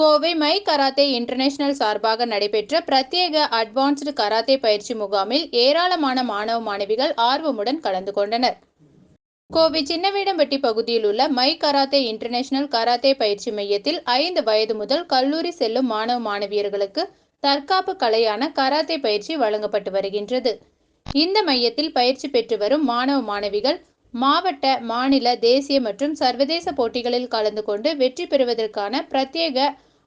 Kovai my karate international சார்பாக நடைபெற்ற பிரத்யேக அட்வான்ஸ்டு கராத்தே பயிற்சி முகாமில் ஏராளமான மாணவ மாணவிகள் ஆர்வமுடன் கலந்து கொண்டனர். கோவை சின்னவேடம்பட்டி பகுதியில் உள்ள மை கராத்தே இன்டர்நேஷனல் கராத்தே பயிற்சி மையத்தில் ஐந்து வயது முதல் கல்லூரி செல்லும் மாணவ மாணவியர்களுக்கு தற்காப்பு கலையான கராத்தே பயிற்சி வழங்கப்பட்டு வருகின்றது. இந்த மையத்தில் பயிற்சி பெற்று வரும் மாணவ மாணவிகள் மாவட்ட மாநில தேசிய மற்றும் சர்வதேச போட்டிகளில் கலந்து கொண்டு வெற்றி பெறுவதற்கான பிரத்யேக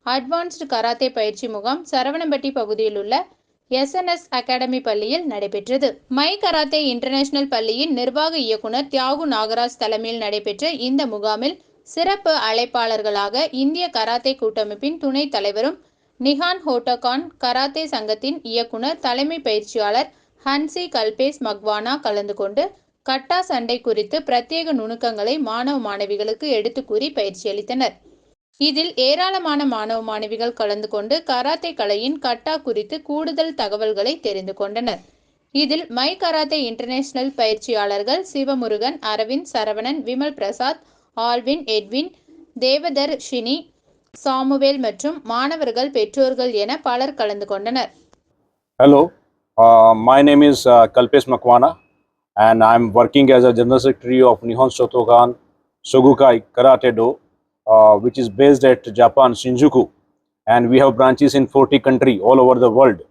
அட்வான்ஸ்டு கராத்தே பயிற்சி முகாம் சரவணம்பட்டி பகுதியில் உள்ள எஸ்என்எஸ் அகாடமி பள்ளியில் நடைபெற்றது. மை கராத்தே இன்டர்நேஷனல் பள்ளியின் நிர்வாக இயக்குனர் தியாகு நாகராஜ் தலைமையில் நடைபெற்ற இந்த முகாமில் சிறப்பு அழைப்பாளர்களாக இந்திய கராத்தே கூட்டமைப்பின் துணைத் தலைவரும் நிஹான் ஹோட்டோகான் கராத்தே சங்கத்தின் இயக்குனர் தலைமை பயிற்சியாளர் ஹன்சி கல்பேஸ் மக்வானா கலந்து கொண்டு கட்டா சண்டை குறித்து பிரத்யேக நுணுக்கங்களை மாணவ மாணவிகளுக்கு எடுத்துக்கூறி பயிற்சியளித்தனர். பயிற்சி அளித்தனர் இதில் ஏராளமான மாணவ மாணவிகள் கலந்து கொண்டு கராத்தே கலையின் கட்டா குறித்து கூடுதல் தகவல்களை தெரிந்து கொண்டனர். இதில் மை கராத்தே இன்டர்நேஷனல் பயிற்சியாளர்கள் Sivamurugan Aravind Saravanan Vimal Prasad Alvin Edwin Devadhar Shini Samuel மற்றும் மாணவர்கள் பெற்றோர்கள் என பலர் கலந்து கொண்டனர். Hello my name is Kalpesh Makwana and I am working working as a General Secretary of Nihon uh, which is based at Japan, Shinjuku, and we have branches in 40 countries all over the world.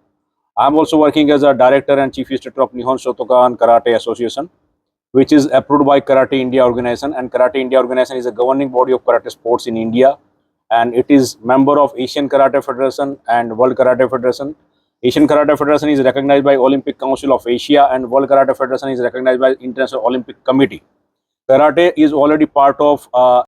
I'm also working as a Director and Chief Instructor of Nihon Shotokan Karate Association, which is approved by Karate India organization, and Karate India organization is a governing body of karate sports in India, and it is member of Asian Karate Federation and World Karate Federation. Asian Karate Federation is recognized by Olympic Council of Asia and World Karate Federation is recognized by International Olympic Committee. Karate is already part of uh,